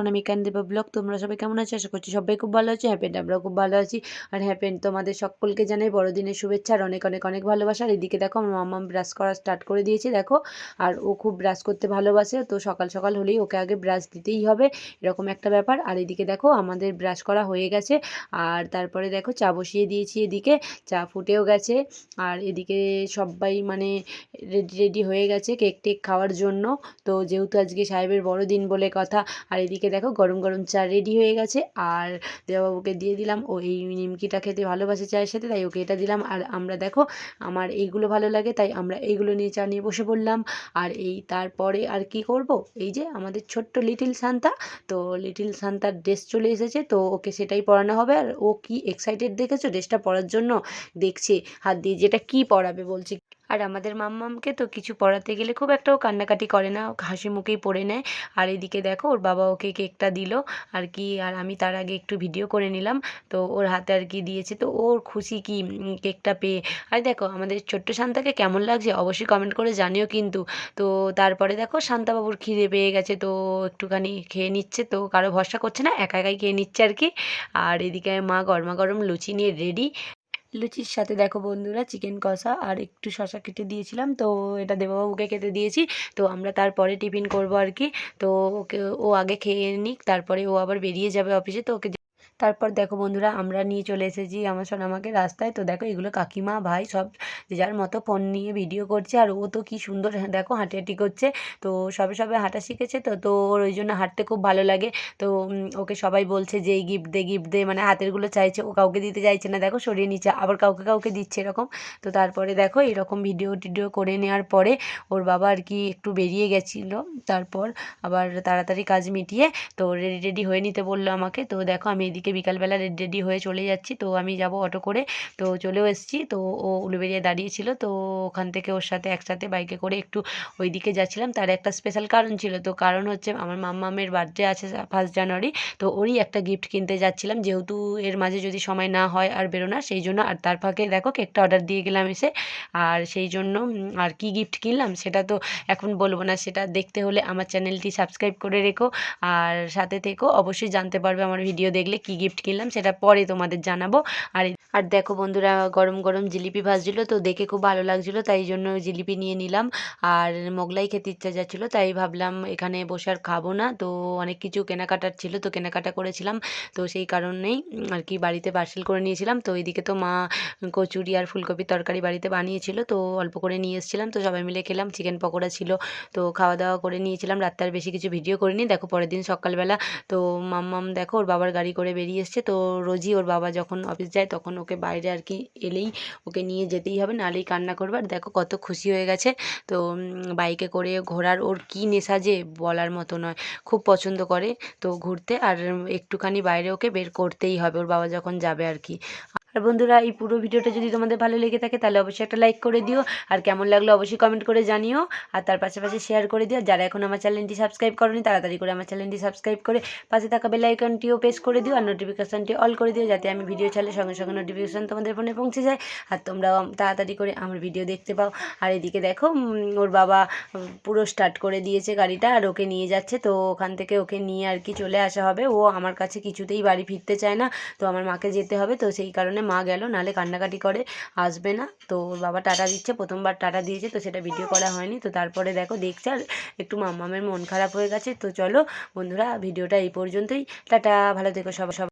আমি কান দেবা ব্লগ। তোমরা সবাই কেমন আছো? আশা করছি সবাই খুব ভালো আছে। হ্যাপেন্ড আমরা খুব ভালো আছি। আর হ্যাপেন্ড তোমাদের সকলকে জানাই বড়দিনের শুভেচ্ছা। আর অনেক অনেক অনেক ভালোবাসা। আর এদিকে দেখো, আমার মাম্মা ব্রাশ করা স্টার্ট করে দিয়েছে, দেখো। আর ও খুব ব্রাশ করতে ভালোবাসে। তো সকাল সকাল হলেই ওকে আগে ব্রাশ দিতেই হবে। এরকম একটা ব্যাপার। আর এদিকে দেখো, আমাদের ব্রাশ করা হয়ে গেছে। আর তারপরে দেখো, চা বসিয়ে দিয়েছি এদিকে। চা ফুটেও গেছে। আর এদিকে সবাই মানে রেডি রেডি হয়ে গেছে কেক টেক খাওয়ার জন্য। তো যেহেতু আজকে সাহেবের বড়দিন বলে কথা, আর এদিকে দেখো গরম গরম চা রেডি হয়ে গেছে। আর দেওয়াবাবুকে দিয়ে দিলাম। ও এই নিমকিটা খেতে ভালোবাসে চায়ের সাথে, তাই ওকে এটা দিলাম। আর আমরা দেখো, আমার এইগুলো ভালো লাগে, তাই আমরা এইগুলো নিয়ে চা নিয়ে বসে পড়লাম। আর এই তারপরে আর কি করব? এই যে আমাদের ছোট্ট লিটিল সান্তা তো লিটিল সান্তার ড্রেস চলে এসেছে, তো ওকে সেটাই পরানো হবে। আর ও কি এক্সাইটেড দেখেছ? ড্রেসটা পরার জন্য দেখছে। হাত দিয়ে যেটা কি পরাবে বলছে আর আমাদের মাম্মামকে তো কিছু পড়াতে গেলে খুব একটাও কান্নাকাটি করে না হাসি মুখেই পড়ে নেয়। আর এদিকে দেখো, ওর বাবা ওকে কেকটা দিল, আর কি, আর আমি তার আগে একটু ভিডিও করে নিলাম। তো ওর হাতে আর কি দিয়েছে, তো ওর খুশি কি কেকটা পেয়ে। আর দেখো, আমাদের ছোট্ট শান্তাকে কেমন লাগছে অবশ্যই কমেন্ট করে জানিও কিন্তু। তো তারপরে দেখো, শান্তাবাবুর খিদে পেয়ে গেছে, তো একটুখানি খেয়ে নিচ্ছে, তো কারও ভরসা করছে না, একা একাই খেয়ে নিচ্ছে আর কি। আর এদিকে মা গরমা গরম লুচি নিয়ে রেডি লুচির সাথে দেখো বন্ধুরা চিকেন কষা আর একটু শশা কেটে দিয়েছিলাম, তো এটা দেববাবুকে খেতে দিয়েছি। তো আমরা তারপরে টিফিন করব আর কি। তো ওকে, ও আগে খেয়ে নিক, তারপরে ও আবার বেরিয়ে যাবে অফিসে তো ওকে তারপর দেখো বন্ধুরা আমরা নিয়ে চলে এসেছি আমার সোনামাকে রাস্তায়। তো দেখো এগুলো কাকিমা ভাই সব যে যার মতো ফোন নিয়ে ভিডিও করছে আর ও তো কি সুন্দর হ্যাঁ, দেখো হাঁটাহাঁটি করছে। তো সবে সবে হাঁটা শিখেছে তো তো ওর ওই জন্য হাঁটতে খুব ভালো লাগে। তো ওকে সবাই বলছে যে এই গিফট দে গিফট দে মানে হাতেরগুলো চাইছে ও কাউকে দিতে চাইছে না। দেখো সরিয়ে নিচ্ছে আবার কাউকে কাউকে দিচ্ছে এরকম। তো তারপরে দেখো এরকম ভিডিও টিডিও করে নেওয়ার পরে ওর বাবা আর কি একটু বেরিয়ে গেছিল। তারপর আবার তাড়াতাড়ি কাজ মিটিয়ে তো রেডি রেডি হয়ে নিতে বলল আমাকে। তো দেখো আমি এদিকে বিকালবেলা রেডি হয়ে চলে যাচ্ছি। তো আমি যাব অটো করে। তো চলেও এসেছি। তো ও উলুবেরিয়া দাঁড়িয়েছিল তো ওখান থেকে ওর সাথে একসাথে বাইকে করে একটু ওইদিকে যাচ্ছিলাম। তার একটা স্পেশাল কারণ ছিল। তো কারণ হচ্ছে আমার মাম্মামের বার্থডে আছে ফার্স্ট জানুয়ারি তো ওরই একটা গিফট কিনতে যাচ্ছিলাম। যেহেতু এর মাঝে যদি সময় না হয় আর বেরোনা, সেই জন্য আর তার ফাঁকে দেখো কেকটা অর্ডার দিয়ে গেলাম এসে। আর সেই জন্য আর কি গিফট কিনলাম সেটা তো এখন বলব না। সেটা দেখতে হলে আমার চ্যানেলটি সাবস্ক্রাইব করে রেখো। আর সাথে থেকো। অবশ্যই জানতে পারবে আমার ভিডিও দেখলে কি গিফট কিনলাম সেটা পরে তোমাদের জানাব। আর আর দেখো বন্ধুরা, গরম গরম জিলিপি ভাজছিল তো দেখে খুব ভালো লাগছিল, তাই জন্য জিলিপি নিয়ে নিলাম। আর মোগলাই খেতে ইচ্ছা যাচ্ছিল, তাই ভাবলাম এখানে বসে আর খাব না। তো অনেক কিছু কেনাকাটার ছিল, তো কেনাকাটা করেছিলাম। তো সেই কারণেই আর কি বাড়িতে পার্সেল করে নিয়েছিলাম। তো এইদিকে তো মা কচুরি আর ফুলকপির তরকারি বাড়িতে বানিয়েছিল, তো অল্প করে নিয়ে এসেছিলাম। তো সবাই মিলে খেলাম, চিকেন পকোড়া ছিল, তো খাওয়া দাওয়া করে নিয়েছিলাম। রাত্রে বেশি কিছু ভিডিও করিনি। দেখো পরের দিন সকালবেলা তো মাম্মাম দেখো ওর বাবার গাড়ি করে বেরিয়ে এসছে, তো রোজই ওর বাবা যখন অফিস যায় তখন ওকে বাইরে আর কি এলেই ওকে নিয়ে যেতেই হবে, নাহলেই কান্না করবে। আর দেখো কত খুশি হয়ে গেছে। তো বাইকে করে ঘোরার ওর কী নেশা যে বলার মতো নয়, খুব পছন্দ করে তো ঘুরতে। আর একটুখানি বাইরে ওকে বের করতেই হবে, ওর বাবা যখন যাবে আর কি। আর বন্ধুরা, এই পুরো ভিডিওটা যদি তোমাদের ভালো লেগে থাকে, তাহলে অবশ্যই একটা লাইক করে দিও। আর কেমন লাগল অবশ্যই কমেন্ট করে জানিও। আর তার পাশাপাশি শেয়ার করে দিও। যারা এখন আমার চ্যানেলটি সাবস্ক্রাইব করনি, তাড়াতাড়ি করে আমার চ্যানেলটি সাবস্ক্রাইব করে পাশে থাকা বেল আইকনটিও প্রেস করে দিও। আর নোটিফিকেশানটি অল করে দিও, যাতে আমি ভিডিও ছাড়লে সঙ্গে সঙ্গে নোটিফিকেশান তোমাদের ফোনে পৌঁছে যায়। আর তোমরাও তাড়াতাড়ি করে আমার ভিডিও দেখতে পাও। আর এদিকে দেখো ওর বাবা পুরো স্টার্ট করে দিয়েছে গাড়িটা। আর ওকে নিয়ে যাচ্ছে। তো ওখান থেকে ওকে নিয়ে আর কি চলে আসা হবে। ও আমার কাছে কিছুতেই বাড়ি ফিরতে চায় না। তো আমার মাকে যেতে হবে। তো সেই কারণে মা গেল, নাহলে কান্নাকাটি করে, আসবে না। তো বাবা টাটা দিচ্ছে, প্রথমবার টাটা দিয়েছে, তো সেটা ভিডিও করা হয়নি। তো তারপরে দেখো, দেখছে আর একটু মামামের মন খারাপ হয়ে গেছে। তো চলো বন্ধুরা ভিডিওটা এই পর্যন্তই। টাটা, ভালো থেকো সব সবাই।